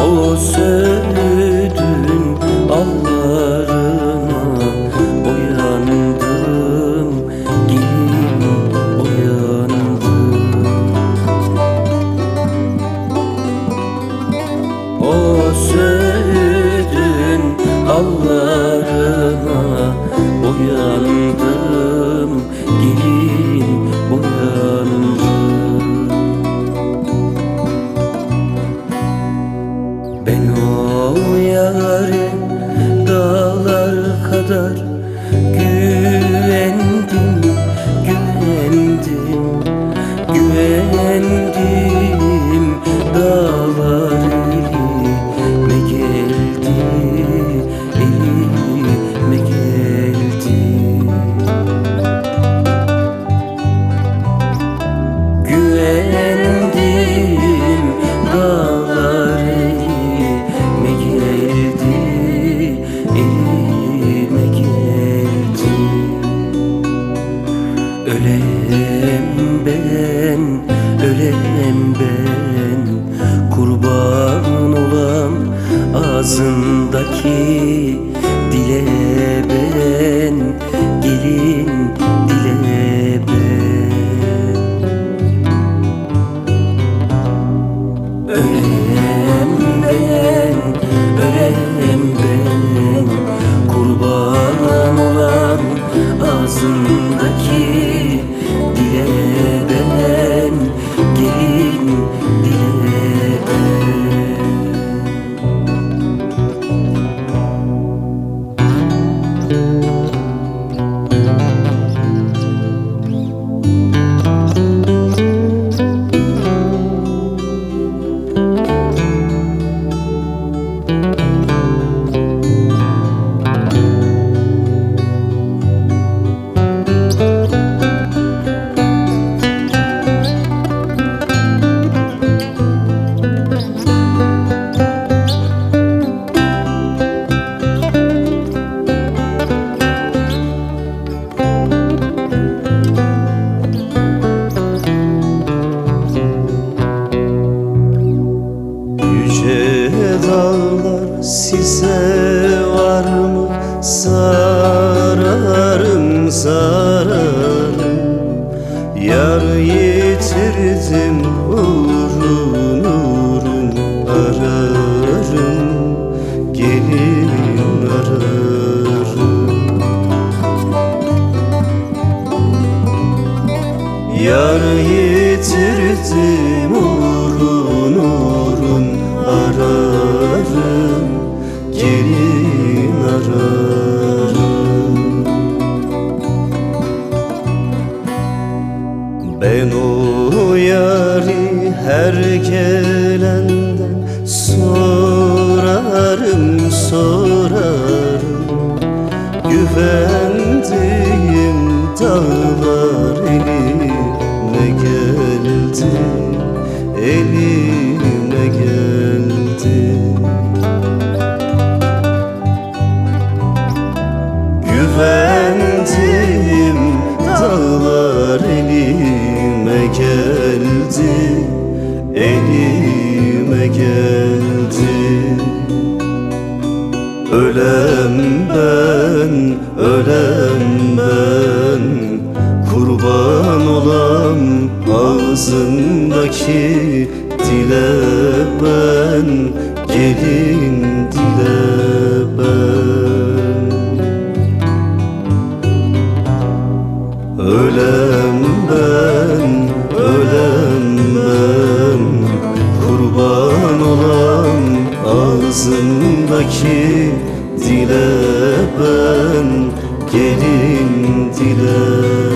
O söğüdün allarına Boyandım gelin boyandım O söğüdün allarına Boyandım gelin Yav dağlar kadar Güvendim, güvendim, güvendim. Dağlar ölem ben Kurban olan ağzındaki dile ben Sararım sararım. Yar yitirdim uğrun uğrun ararım Gelin ararım. Yar yitirdim uğrun gelenden sorarım sorarım. Güvendiğim dağlar elime geldi Elime geldi. Güvendiğim dağlar elime geldi Elime geldi Ölem ben, ölem ben. Kurban olan ağzındaki dile ben. Gelin dile ben ağzındaki dile ben Gelin dile